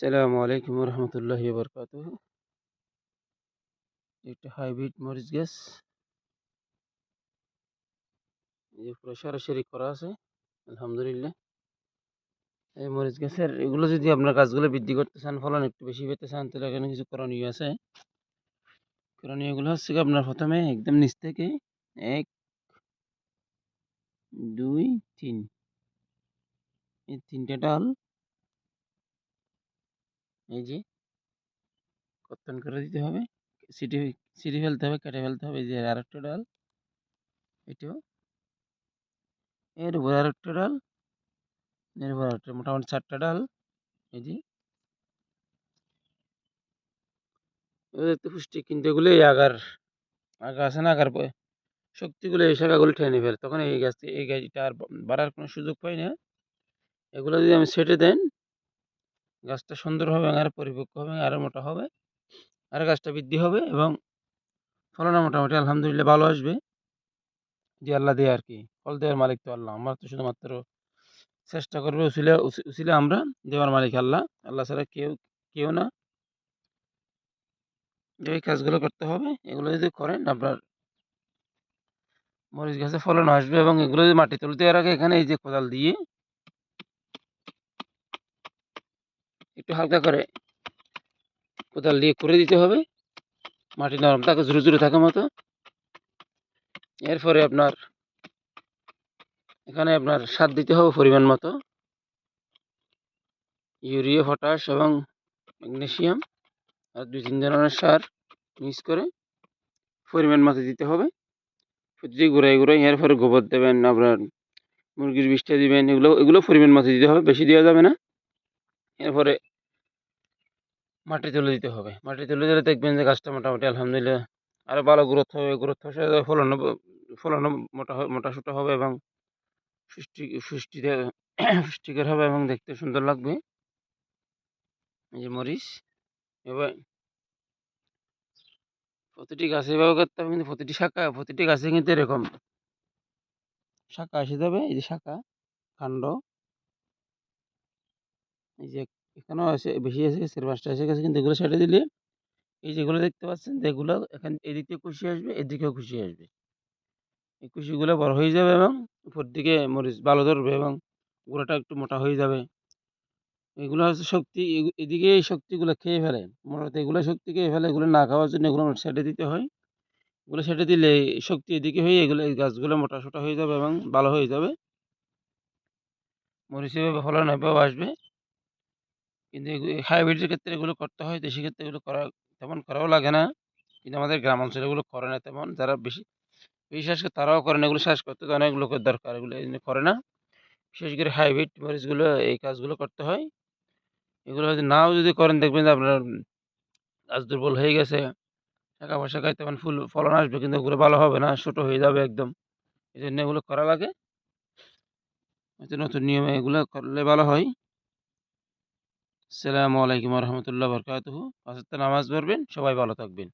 আসসালামু আলাইকুম রহমতুল্লাহ বরকাত একটা হাইব্রিড মরিচ গাছ। পুরো সরাসরি করা আছে, আলহামদুলিল্লাহ। এই মরিচ গাছের এগুলো যদি আপনার গাছগুলো বৃদ্ধি করতে চান, ফলন একটু বেশি পেতে চান, তাহলে এখানে কিছু করণীয় আছে। করণীয়গুলো হচ্ছে কি আপনার প্রথমে একদম নিচ থেকে এক, দুই, তিন। এই তিনটে ডাল এই যে কর্তন করে দিতে হবে, সিটি সিটি ফেলতে হবে, কেটে ফেলতে হবে, এই যে আর একটা ডাল, এটাও। এর উপর আর একটা ডাল, এর উপর একটা মোটামুটি চারটা ডাল, এই যে। দেখতে পুষ্টি, কিন্তু এগুলো আগার, আগা আছে না, আগার শক্তিগুলো এই শাখাগুলো টেনে ফেলে, তখন এই গাছ এই গাছটা আর বাড়ার কোনো সুযোগ পাই না। এগুলো যদি আমি সেটে দেন গাছটা সুন্দর হবে আর পরিপক্ক হবে আরও মোটা হবে, আর গাছটা বৃদ্ধি হবে এবং ফলনও মোটামুটি আলহামদুলিল্লাহ ভালো আসবে। যে আল্লাহ দিয়ে আর কি, ফল দেওয়ার মালিক তো আল্লাহ, আমরা তো শুধুমাত্র চেষ্টা করবে উচিলে উচিলে আমরা দেওয়ার মালিক আল্লাহ আল্লাহ ছাড়া কেউ কেউ না। যে এই কাজগুলো করতে হবে, এগুলো যদি করেন আপনার মরিচ গাছে ফলন আসবে এবং এগুলো যদি মাটি তুলতে দেওয়ার আগে এখানে এই যে কোদাল দিয়ে একটু হালকা করে কোদাল দিয়ে করে দিতে হবে। মাটি নরম থাকে জোরে জোরে থাকার মতো। এরপরে আপনার, এখানে আপনার সার দিতে হবে পরিমাণ মতো। ইউরিয়া, পটাশ এবং ম্যাগনেশিয়াম আর দুই তিন ধরনের সার মিক্স করে পরিমাণ মতো দিতে হবে। প্রতিটি গুঁড়াই গুঁড়াই এরপরে গোবর দেবেন, আপনার মুরগির বিষটা দিবেন, এগুলো এগুলো পরিমাণ মতো দিতে হবে, বেশি দেওয়া যাবে না। এরপরে মাটি তুলে দিতে হবে। মাটি তুলে দিলে দেখবেন যে গাছটা মোটামুটি আলহামদুলিল্লাহ আরও ভালো গ্রোথ হবে। গ্রোথ হওয়ার ফলন ফলন মোটা মোটা সোটা হবে এবং সৃষ্টি, সৃষ্টিতে পুষ্টিকর হবে এবং দেখতে সুন্দর লাগবে। এই যে মরিচ, এবার প্রতিটি গাছে এভাবে করতে হবে কিন্তু প্রতিটি শাখা, প্রতিটি গাছে কিন্তু এরকম। শাখা এসে যাবে, এই যে শাখা, কাণ্ড। এই যে এখানেও আছে বেশি এসে গেছে, পাঁচটা এসে গেছে, কিন্তু এগুলো ছেড়ে দিলে এই যেগুলো দেখতে পাচ্ছেন যেগুলো এখান, এদিকে খুশি আসবে, এদিকেও খুশি আসবে। এই কুশিগুলো বড় হয়ে যাবে এবং উপর দিকে মরিচ ভালো ধরবে এবং গোড়াটা একটু মোটা হয়ে যাবে। এগুলো হচ্ছে শক্তি এদিকে এই শক্তিগুলো খেয়ে ফেলে। মূলত এগুলো শক্তি খেয়ে ফেলে, এগুলো না খাওয়ার জন্য এগুলো সেটে দিতে হয়। এগুলো সেটে দিলে শক্তি এদিকে হয়ে এগুলো, এই গাছগুলো মোটা সোটা হয়ে যাবে এবং ভালো হয়ে যাবে। মরিচ এভাবে ফলন এভাবে আসবে। কিন্তু হাইব্রিডের ক্ষেত্রে এগুলো করতে হয়, দেশি ক্ষেত্রে এগুলো করা, তেমন করাও লাগে না। কিন্তু আমাদের গ্রাম অঞ্চলে এগুলো করে না তেমন। যারা বেশি বিশেষ করে তারাও করে না। এগুলো শ্বাস করতে তো অনেক লোকের দরকার। এগুলো এই করে না। বিশেষ করে হাইব্রিড মরিচগুলো এই কাজগুলো করতে হয়। এগুলো যদি নাও যদি করেন, দেখবেন যে আপনার গাছ দুর্বল হয়ে গেছে। টাকা পয়সা খাই তেমন ফুল, ফলন আসবে, কিন্তু ওগুলো ভালো হবে না। ছোটো হয়ে যাবে একদম। এই জন্য এগুলো করা লাগে। নতুন নিয়মে এগুলো করলে ভালো হয়। আসসালামু আলাইকুম রহমতুল্লাহ বরকাতহ। নামাজ পড়বেন সবাই ভালো থাকবেন।